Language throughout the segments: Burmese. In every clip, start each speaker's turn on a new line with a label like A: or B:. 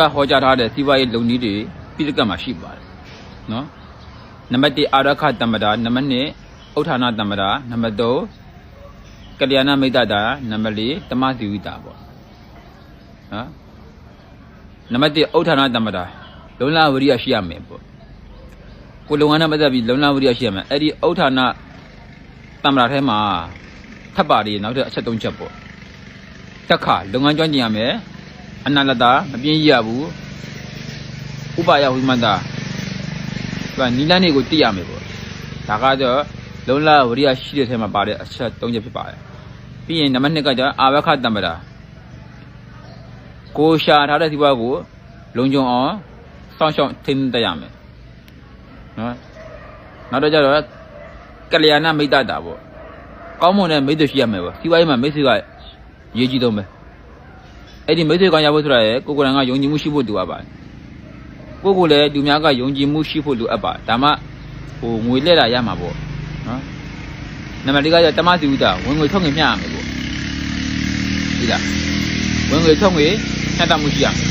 A: ကဟောကြားထားတဲ့စီးပွားရေးလုပ်နည်းတွေပြည်ကတ်မှာရှိပါတယ်နော်နံပါတ်1အာရခတမ္မတာနံပါတ်2ဥထာဏတမ္မတာနံပါတ်3ကလျာဏမိတ်တတာနံပါတ်4တမသီဝိတာပေါ့နော်နံပါတ်1ဥထာဏတမ္မတာလုံလဝရိယရှိရမယ်ပေါ့ကိုလုံငန်းနဲ့ပတ်သက်ပြီးလုံလဝရိယရှိရမယ်အဲ့ဒီဥထာဏတမ္မတာထဲမှာထပ်ပါတွေနောက်ထပ်အချက်၃ချက်ပေါ့တက်ခလုပ်ငန်းကျွမ်းကျင်ရမယ် အနန္တတာမပြင်းရဘူးဥပယဝိမန္တာသူကနီလန်းတွေကိုသိရမယ်ပေါ့ဒါကတော့လုံလဝရိယရှိတဲ့ထဲမှာပါတဲ့အချက်၃ချက်ဖြစ်ပါတယ်ပြီးရင်နံပါတ်2ကကျအာဝခတမ္ပတာကိုရှာထားတဲ့ဒီဘွားကိုလုံခြုံအောင်စောင့်ရှောက်ထိန်းသိမ်းတတ်ရမယ်နော်နောက်တော့ကျတော့ကလျာဏမိတ်တတာပေါ့ကောင်းမွန်တဲ့မိတ်ဆွေရှိရမယ်ပေါ့စီးပွားရေးမှာမိတ်ဆွေကရေးကြည့်တော့မယ် အဲ့ဒီမိတ်ဆွေကောင်ရဖို့ဆိုတာရယ်ကိုကိုယ်တိုင်ကယုံကြည်မှုရှိဖို့လိုအပ်ပါတယ်ကိုကိုယ်လည်းလူများကယုံကြည်မှုရှိဖို့လိုအပ်ပါတယ်ဒါမှဟိုငွေလက်လာရမှာပေါ့နော်နံပါတ်၄ကကျတမစီဝိတာဝင်ငွေထုတ်ငွေမျှရမယ်ပေါ့ဒီလားဝင်ငွေထုတ်ငွေမျှတမှုရှိရမယ်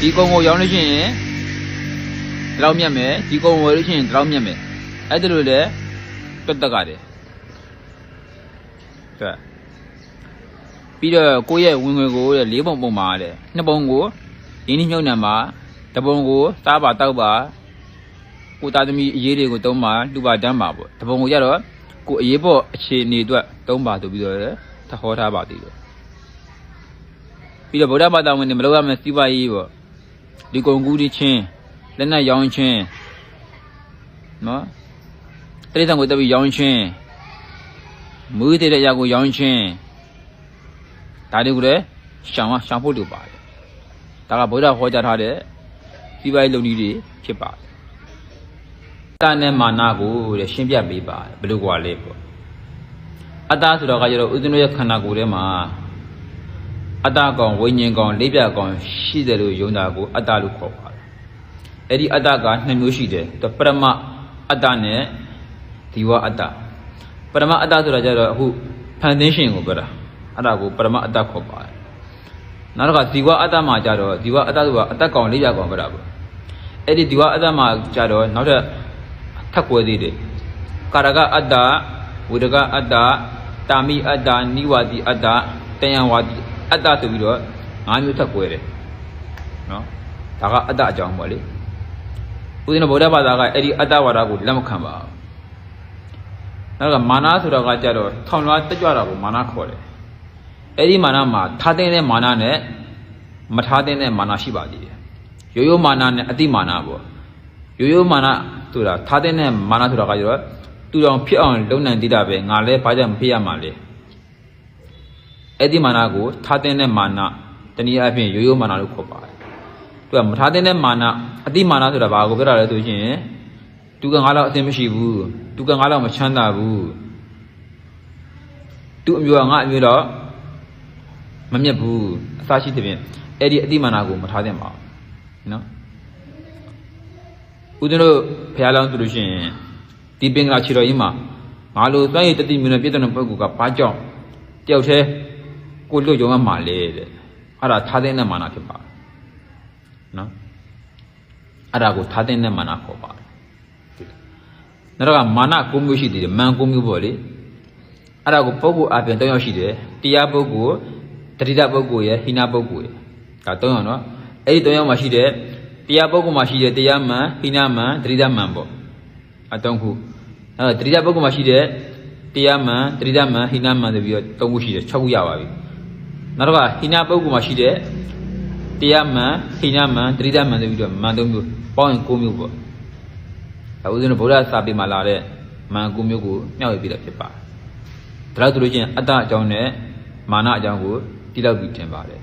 A: ဒီကုံကိုရောင်းလို့ရှိရင်ဒီလောက်မြတ်မယ်ဒီကုံဝယ်လို့ရှိရင်ဒီလောက်မြတ်မယ်အဲ့ဒါလိုလေတွတ်တက်ကတယ်对。 ပြီးတော့ကိုယ့်ရဲ့ဝင်ငွေကိုတဲ့၄ပုံပုံမှာတဲ့နှစ်ပုံကိုရင်းနှီးမြှုပ်နှံပါတစ်ပုံကိုစားပါတောက်ပါကိုသားသမီးအရေးတွေကိုသုံးပါလူပါတန်းပါပေါ့တစ်ပုံကိုကြတော့ကိုအရေးပေါ်အခြေအနေအတွက်သုံးပါဆိုပြီးတော့သဟောထားပါသေးတယ်ပြီးတော့ဗုဒ္ဓဘာသာဝင်တွေမလုပ်ရမယ့်စီးပွားရေးပေါ့ဒီကုံကူးဒီချင်းလက်နက်ရောင်းချင်းနော်တိရစ္ဆာန်ကိုတက်ပြီးရောင်းချင်းမွေးတဲ့ရကိုရောင်းချင်း ဒါတွေကိုလည်းရှောင်ရှောင်ဖို့လိုပါတယ်ဒါကဗုဒ္ဓဟောကြားထားတဲ့စီးပွားရေးလုပ်နည်းတွေဖြစ်ပါတယ်အတ္တနဲ့မာနကိုတဲ့ရှင်းပြပေးပါတယ်ဘယ်လိုကွာလဲပေါ့အတ္တဆိုတော့ကကျတော့ဥဒ္ဒနရဲ့ခန္ဓာကိုယ်ထဲမှာအတ္တကောင်ဝိညာဉ်ကောင်လေးပြကောင်ရှိတယ်လို့ယုံတာကိုအတ္တလို့ခေါ်ပါတယ်အဲ့ဒီအတ္တကနှစ်မျိုးရှိတယ်ပရမအတ္တနဲ့ဒီဝအတ္တပရမအတ္တဆိုတာကျတော့အခုဖန်သင်းရှင်ကိုပြောတာ အဲ့ဒါကိုပရမအတ္တခေါ်ပါတယ်နောက်တစ်ခါဇီဝအတ္တမှာကြတော့ဇီဝအတ္တဆိုတာအတ္တကောင်လေးကြကောင်ပဲတာပေါ့အဲ့ဒီဇီဝအတ္တမှာကြတော့နောက်ထပ်ထပ်ကွဲသေးတယ်ကာရကအတ္တဝိရကအတ္တတာမိအတ္တနိဝါတိအတ္တတယံဝါတိအတ္တဆိုပြီးတော့၅မျိုးထပ်ကွဲတယ်နော်ဒါကအတ္တအကြောင်းပေါ့လေဦးဇင်းတို့ဗုဒ္ဓဘာသာကအဲ့ဒီအတ္တဝါဒကိုလက်မခံပါဘူးနောက်ကမာနဆိုတာကကြတော့ထောင်လွှားတက်ကြွတာကိုမာနခေါ်တယ် အဲ့ဒီမာနမှာထားတဲ့တဲ့မာနနဲ့မထားတဲ့တဲ့မာနရှိပါသေးတယ်ရိုးရိုးမာနနဲ့အတိမာနပေါ့ရိုးရိုးမာနဆိုတာထားတဲ့တဲ့မာနဆိုတာကကျတော့တူတော်ဖြစ်အောင်လုံနိုင်သေးတာပဲငါလည်းဘာကြောင့်မဖြစ်ရမှာလဲအဲ့ဒီမာနကိုထားတဲ့တဲ့မာနတနည်းအားဖြင့်ရိုးရိုးမာနလို့ခေါ်ပါတယ်သူကမထားတဲ့တဲ့မာနအတိမာနဆိုတာဘာကိုပြောတာလဲဆိုရင်သူကငါတော့အသိမရှိဘူးသူကငါတော့မချမ်းသာဘူးသူအမျိုးကငါအမျိုးတော့ မမြတ်ဘူးအစရှိတဲ့ဖြင့်အဲ့ဒီအတိမာနာကိုမထားသင့်ပါဘူးနော်ဦးဇင်းတို့ဘုရားလောင်းဆိုလို့ရှိရင်ဒီပင်္ဂလာခြေတော်ကြီးမှာငါလိုစွန့်ရည်တတိမျိုးနဲ့ပြည့်တဲ့ပုဂ္ဂိုလ်ကဘာကြောင့်တယောက်တည်းကိုလွတ်ကြုံမှလေတဲ့အဲ့ဒါထားတဲ့မာနာဖြစ်ပါတယ်နော်အဲ့ဒါကိုထားတဲ့မာနာခေါ်ပါတယ်နောက်တော့မာန၉မျိုးရှိသေးတယ်မန်၉မျိုးပေါ့လေအဲ့ဒါကိုပုဂ္ဂိုလ်အပြင်၃ယောက်ရှိတယ်တရားပုဂ္ဂိုလ် တတိတပုဂ္ဂိုလ်ရယ်ဟိနာပုဂ္ဂိုလ်ရယ်ဒါ၃ယောက်နော်အဲ့ဒီ၃ယောက်မှာရှိတဲ့တရားပုဂ္ဂိုလ်မှာရှိတဲ့တရားမှန်ဟိနာမှန်တတိတမှန်ပေါ့အတုံးခုအဲ့တော့တတိတပုဂ္ဂိုလ်မှာရှိတဲ့တရားမှန်တတိတမှန်ဟိနာမှန်ဆိုပြီးတော့၃ခုရှိတယ်၆ခုရပါပြီနောက်တော့ဟိနာပုဂ္ဂိုလ်မှာရှိတဲ့တရားမှန်ဟိနာမှန်တတိတမှန်ဆိုပြီးတော့မှန်၃မျိုးပေါင်းရင်၉မျိုးပေါ့ဒါဥစဉ်ဗုဒ္ဓစာပေမှာလာတဲ့မှန်၉မျိုးကိုမျှဝေပြတာဖြစ်ပါတယ်ဒါလို့ဆိုလို့ချင်းအတ္တအကြောင်းနဲ့မာနအကြောင်းကို တိလောက်ပြီးတင်ပါတယ်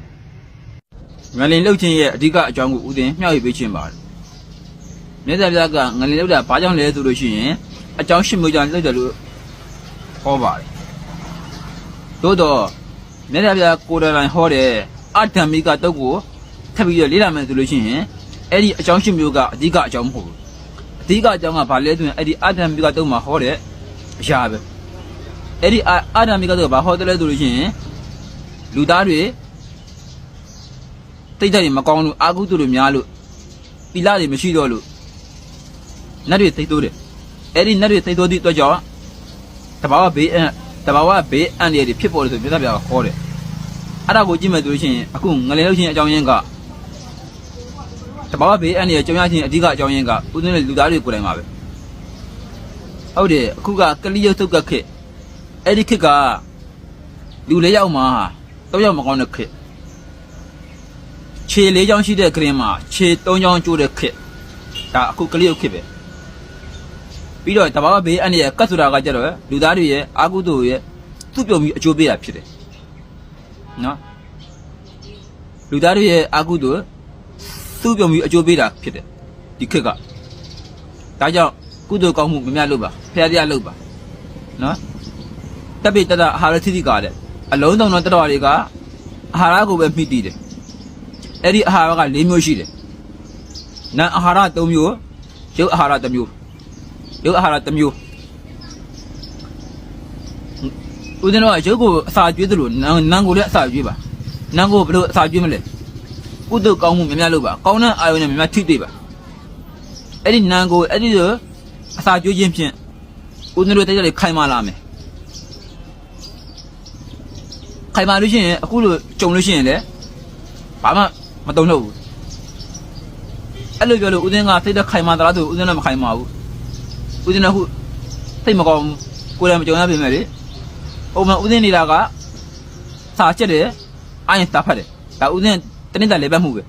A: ငလင်လှုပ်ခြင်းရဲ့အဓိကအကြောင်းကိုဥစဉ်မျှဝေပေးခြင်းပါတယ်မြတ်စွာဘုရားကငလင်လှုပ်တာဘာကြောင့်လဲဆိုလို့ရှိရင်အကြောင်းရှင်းမျိုးကြောင့်လှုပ်တယ်လို့ဟောပါတယ်သို့တော့မြတ်စွာဘုရားကိုယ်တိုင်ဟောတဲ့အတ္တမိကတုတ်ကိုထပ်ပြီးတော့လေ့လာမယ်ဆိုလို့ရှိရင်အဲ့ဒီအကြောင်းရှင်းမျိုးကအဓိကအကြောင်းမဟုတ်ဘူးအဓိကအကြောင်းကဘာလဲဆိုရင်အဲ့ဒီအတ္တမိကတုတ်မှာဟောတဲ့အရာပဲအဲ့ဒီအာအာဒံမိကတုတ်ကဘာဟောတယ်လဲဆိုလို့ရှိရင် လူသားတွေတိတ်တက်တွေမကောင်းလို့အာကုတုလို့များလို့သီလတွေမရှိတော့လို့နတ်တွေသိတိုးတယ်အဲ့ဒီနတ်တွေသိတိုးသည့်အတွက်ကြောင့်တဘာဝဘေးအတဘာဝဘေးအန္တရာယ်တွေဖြစ်ပေါ်လို့ဆိုမြတ်စွာဘုရားကခေါ်တယ်အဲ့ဒါကိုကြည့်မယ်ဆိုလို့ရှိရင်အခုငလင်လို့ရှိရင်အကြောင်းရင်းကတဘာဝဘေးအန္တရာယ်ကြောင်းရခြင်းအဓိကအကြောင်းရင်းကဥဒင်းတဲ့လူသားတွေကိုယ်တိုင်ပါပဲဟုတ်တယ်အခုကကလိယုတ်တုတ်ကခေတ်အဲ့ဒီခေတ်ကလူလေးယောက်မှာ တော့ယောက်မကောင်းတဲ့ခေတ်ခြေလေးချောင်းရှိတဲ့ကရင်မှာခြေသုံးချောင်းကျိုးတဲ့ခေတ်ဒါအခုကလိယုတ်ခေတ်ပဲပြီးတော့တဘာဝဘေးအန္တရာယ်ကတ်ဆိုတာကကြတော့လူသားတွေရဲ့အာကုသိုလ်ရဲ့သူ့ပြုံပြီးအကျိုးပေးတာဖြစ်တယ်နော်လူသားတွေရဲ့အာကုသိုလ်သူ့ပြုံပြီးအကျိုးပေးတာဖြစ်တယ်ဒီခေတ်ကဒါကြောင့်ကုသိုလ်ကောင်းမှုမများလို့ပါဖျားတရားလုပ်ပါနော်တပ်ပိတ္တအာဟာရသတိကတဲ့ အလုံးစုံသောတတော်တွေကအာဟာရကိုပဲမိတည်တယ်အဲ့ဒီအာဟာရက၄မျိုးရှိတယ်နာအာဟာရ၃မျိုးရုပ်အာဟာရတစ်မျိုးရုပ်အာဟာရတစ်မျိုးဦးဇင်းတို့ကရုပ်ကိုအစာကျွေးသလိုနာနာကိုလည်းအစာကျွေးပါနာကိုဘယ်လိုအစာကျွေးမလဲကုသိုလ်ကောင်းမှုများများလုပ်ပါကောင်းတဲ့အာယုန်နဲ့များများထိတွေ့ပါအဲ့ဒီနာကိုအဲ့ဒီလိုအစာကျွေးခြင်းဖြင့်ဦးဇင်းတို့တိုက်ကြလေခိုင်မာလာမယ် ခိုင်မာလို့ရှိရင်အခုလိုကြုံလို့ရှိရင်လည်းဘာမှမတုံ့လို့ဘူးအဲ့လိုပြောလို့ဦးဇင်းကစိတ်သက်ခိုင်မာသလားဆိုဦးဇင်းလည်းမခိုင်မာဘူးဦးဇင်းကခုစိတ်မကောင်းဘူးကိုယ်လည်းမကြုံရပြင်မဲ့လေဟိုမှာဦးဇင်းနေတာကစာချက်တယ်အရင်တာဖတ်တယ်ဒါဦးဇင်းတနေ့တာလေပတ်မှုပဲ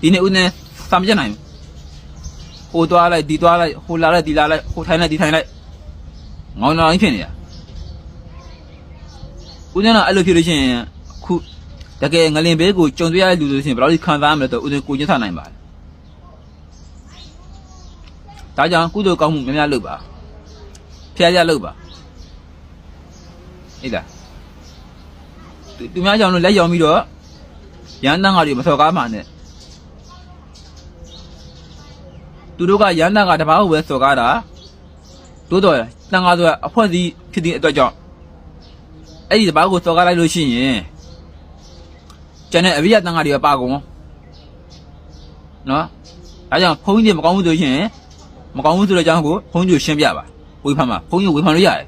A: ဒီနေ့ဦးဇင်းစာမချက်နိုင်ဘူးဟိုသွားလိုက်ဒီသွားလိုက်ဟိုလာလိုက်ဒီလာလိုက်ဟိုထိုင်လိုက်ဒီထိုင်လိုက်ငေါင်းတော်ကြီးဖြစ်နေတာ ဦးဇင်းကအဲ့လိုဖြစ်လို့ရှိရင်ခုတကယ်ငလင်ဘေးကိုကြုံတွေ့ရတဲ့လူတွေဆိုရင်ဘယ်လောက်ကြီးခံစားရမလဲတော့ဦးဇင်းကိုကျင်းဆနိုင်ပါတယ်ဒါကြောင့်ကုသိုလ်ကောင်းမှုများများလုပ်ပါဖျားကြလုပ်ပါဟိလားသူသူများကြောင့်လို့လက်ရောင်ပြီးတော့ရန်တန်းကားတွေမစော်ကားမှနဲ့သူတို့ကရန်တန်းကတပားကိုပဲစော်ကားတာတိုးတော့တန်ကားဆိုတာအဖွဲ့အစည်းဖြစ်တဲ့အတွက်ကြောင့် အဲ့ဒီတပားကိုစော်ကားလိုက်လို့ရှိရင်ကျန်တဲ့အရိယတန်ကားတွေကပါကုန်နော်အဲကြောင့်ဘုန်းကြီးတွေမကောင်းဘူးဆိုရင်မကောင်းဘူးဆိုတဲ့အကြောင်းကိုဘုန်းကြီးကိုရှင်းပြပါဝေဖန်ပါဘုန်းကြီးဝေဖန်လို့ရတယ်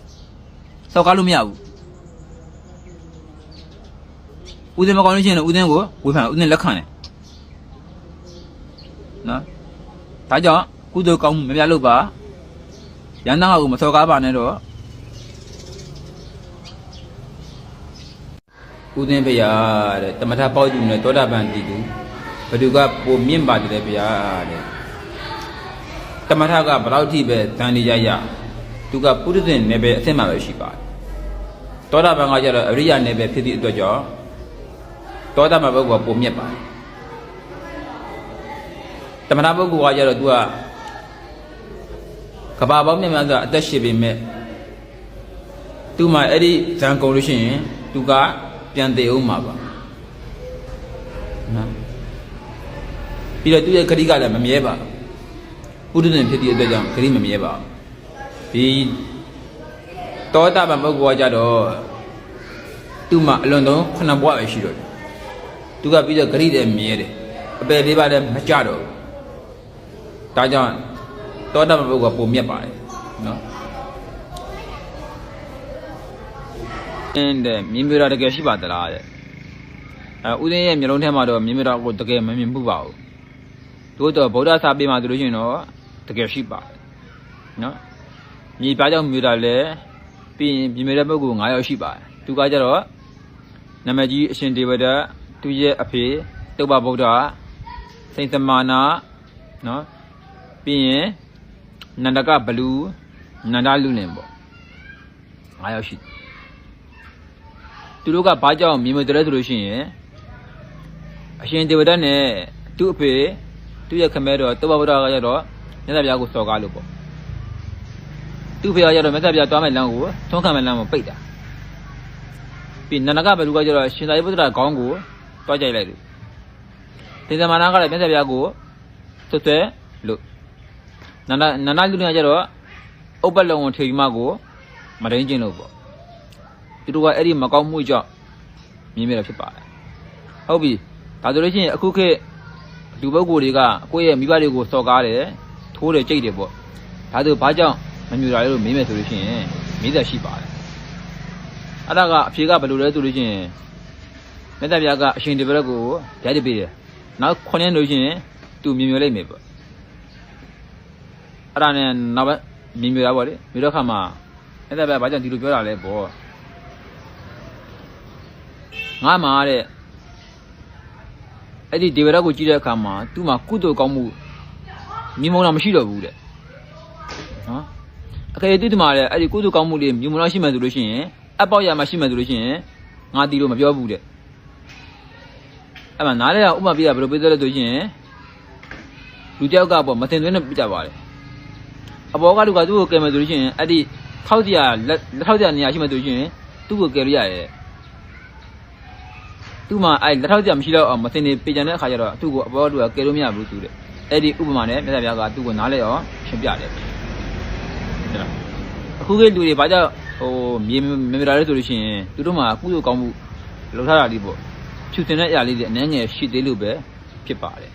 A: စော်ကားလို့မရဘူးဦးဇင်းမကောင်းလို့ရှိရင်လည်းဦးဇင်းကိုဝေဖန်ဦးဇင်းလက်ခံတယ်နော်ဒါကြောင့်ကုသိုလ်ကောင်းမှုမများလို့ပါရန်သားကိုမစော်ကားပါနဲ့တော့ ဦးဇင်းဖေရတဲ့တမထပေါက်ယူနဲ့သောတာပန်တည်သူဘသူကပိုမြင့်ပါတယ်ဗျာတဲ့တမထကဘယ်လောက်ထိပဲတန်နေကြရသူကပုရိသင်နယ်ပယ်အဆင့်မှပဲရှိပါတယ်သောတာပန်ကကျတော့အရိယာနယ်ပယ်ဖြစ်သည့်အတွက်ကြောင့်သောတာပန်ပုဂ္ဂိုလ်ကပုံမြတ်ပါတယ်တမနာပုဂ္ဂိုလ်ကကြတော့ तू ကကဘာပေါင်းမြတ်များစွာအသက်ရှင်ပေမဲ့ तू မှအဲ့ဒီဇံကုန်လို့ရှိရင် तू က ပြန်တည်အောင်မှာပါနော်ပြီးတော့သူ့ရဲ့ခရီးကလည်းမမြဲပါဘူးပုရိသင်ဖြစ်သည့်အတွက်ကြောင့်ခရီးမမြဲပါဘူးဒီတောတာပန်ပုဂ္ဂိုလ်ကကြတော့သူ့မှာအလွန်ဆုံးခုနှစ်ဘဝပဲရှိတော့တယ်သူကပြီးတော့ဂရိတယ်မြဲတယ်အပယ်လေးပါလည်းမကြတော့ဘူးဒါကြောင့်တောတမပုဂ္ဂိုလ်ကပုံမြတ်ပါတယ်နော်အင်း တဲ့မြင်မြတာတကယ်ရှိပါသလားတဲ့အဲဥဒင်းရဲ့မျိုးလုံးထဲမှာတော့မြင်မြတာကိုတကယ်မမြင်မှုပါဘူးတို့တော့ဗုဒ္ဓစာပေမှာဆိုလို့ရှိရင်တော့တကယ်ရှိပါတယ်နော်မြေပါကြောင့်မြင်တာလဲပြီးရင်မြင်မြတဲ့ပုဂ္ဂိုလ်9ယောက်ရှိပါတယ်သူကကြတော့နမကြီးအရှင်ဒေဝဒတ်သူရဲ့အဖေတုပ္ပဗုဒ္ဓစိန်သမနာနော်ပြီးရင်နန္ဒကဘလူနန္ဒလူလင်ပေါ့၅ယောက်ရှိသူ တို့ကဘာကြောင့်မြင်မတယ်ဆိုလို့ရှိရင်အရှင်ဒေဝဒတ်နဲ့သူ့အဖေသူ့ရဲ့ခမဲတော်တုပ္ပဗုဒ္ဓကရတော့မြတ်ဗျာကိုစော်ကားလို့ပေါ့သူ့ဖေကရတော့မြတ်ဗျာတွားမဲ့လမ်းကိုထုံးခံမဲ့လမ်းကိုပိတ်တာပြီးနန္ဒကဘလူကကျတော့ရှင်သာရိပုတ္တရာခေါင်းကိုတွားကြိုက်လိုက်လို့သင်္ဇမာနာကလည်းမြတ်စွာဘုရားကိုသွတ်သွဲလို့နန္ဒနန္ဒလူတွေကကျတော့ဥပ္ပလုံထေရီမကိုမရင်းကျင်လို့ပေါ့ သူတို့ကအဲ့ဒီမကောင်းမှုကြောင့်မြင်မိတာဖြစ်ပါတယ်ဟုတ်ပြီဒါဆိုလို့ရှိရင်အခုခေတ်လူပုဂ္ဂိုလ်တွေကကိုယ့်ရဲ့မိဘတွေကိုစော်ကားတယ်ထိုးတယ်ကြိတ်တယ်ပေါ့ဒါဆိုဘာကြောင့်မမြူတာလဲလို့မေးမယ်ဆိုလို့ရှိရင်မေးသက်ရှိပါတယ်အဲ့ဒါကအဖြေကဘယ်လိုလဲဆိုလို့ရှိရင်မေတ္တာပြကအရှင်ဒီဘရက်ကိုဓာတ်တပေးတယ်နောက်ခုနှစ်လို့ရှိရင်သူမြင်မြင်လိုက်မယ်ပေါ့အဲ့ဒါနဲ့နောက်ပဲမြင်မြင်တာပေါ့လေပြီးတော့ခါမှာမေတ္တာပြဘာကြောင့်ဒီလိုပြောတာလဲပေါ့ ငါမှာတဲ့အဲ့ဒီဒေဝရတ်ကိုကြည့်တဲ့အခါမှာသူ့မှာကုသိုလ်ကောင်းမှုမြင်မုံတော့မရှိတော့ဘူးတဲ့နော်အခေတိတမှာလည်းအဲ့ဒီကုသိုလ်ကောင်းမှုလေးမြင်မုံတော့ရှိမှဆိုလို့ရှိရင်အပေါက်ရမှရှိမှဆိုလို့ရှိရင်ငါတီလို့မပြောဘူးတဲ့အဲ့မှာနားလဲဥပမာပြတာဘယ်လိုပြသလဲဆိုရင်လူတယောက်ကပေါ့မတင်သွင်းနဲ့ပြကြပါလေအဘောကလူကသူ့ကိုကယ်မယ်ဆိုလို့ရှိရင်အဲ့ဒီထောက်တရားလက်လက်ထောက်တရားနေရာရှိမှဆိုလို့ရှိရင်သူ့ကိုကယ်လို့ရရဲ့ သူ့မှာအဲ့လက်ထောက်ကြမရှိတော့အောင်မစင်နေပေကြတဲ့အခါကျတော့သူ့ကိုအပေါ်တူကကယ်လို့မရဘူးသူတဲ့အဲ့ဒီဥပမာနဲ့မြတ်စွာဘုရားကသူ့ကိုနားလဲအောင်ရှင်းပြတယ်ဟုတ်လားအခုကလူတွေဘာကြောင့်ဟိုမြေမမြတာလဲဆိုလို့ရှိရင်သူတို့မှာကုသိုလ်ကောင်းမှုလောက်ထားတာလေးပေါ့ဖြူစင်တဲ့အရာလေးတွေအနှဲငယ်ရှိသေးလို့ပဲဖြစ်ပါတယ်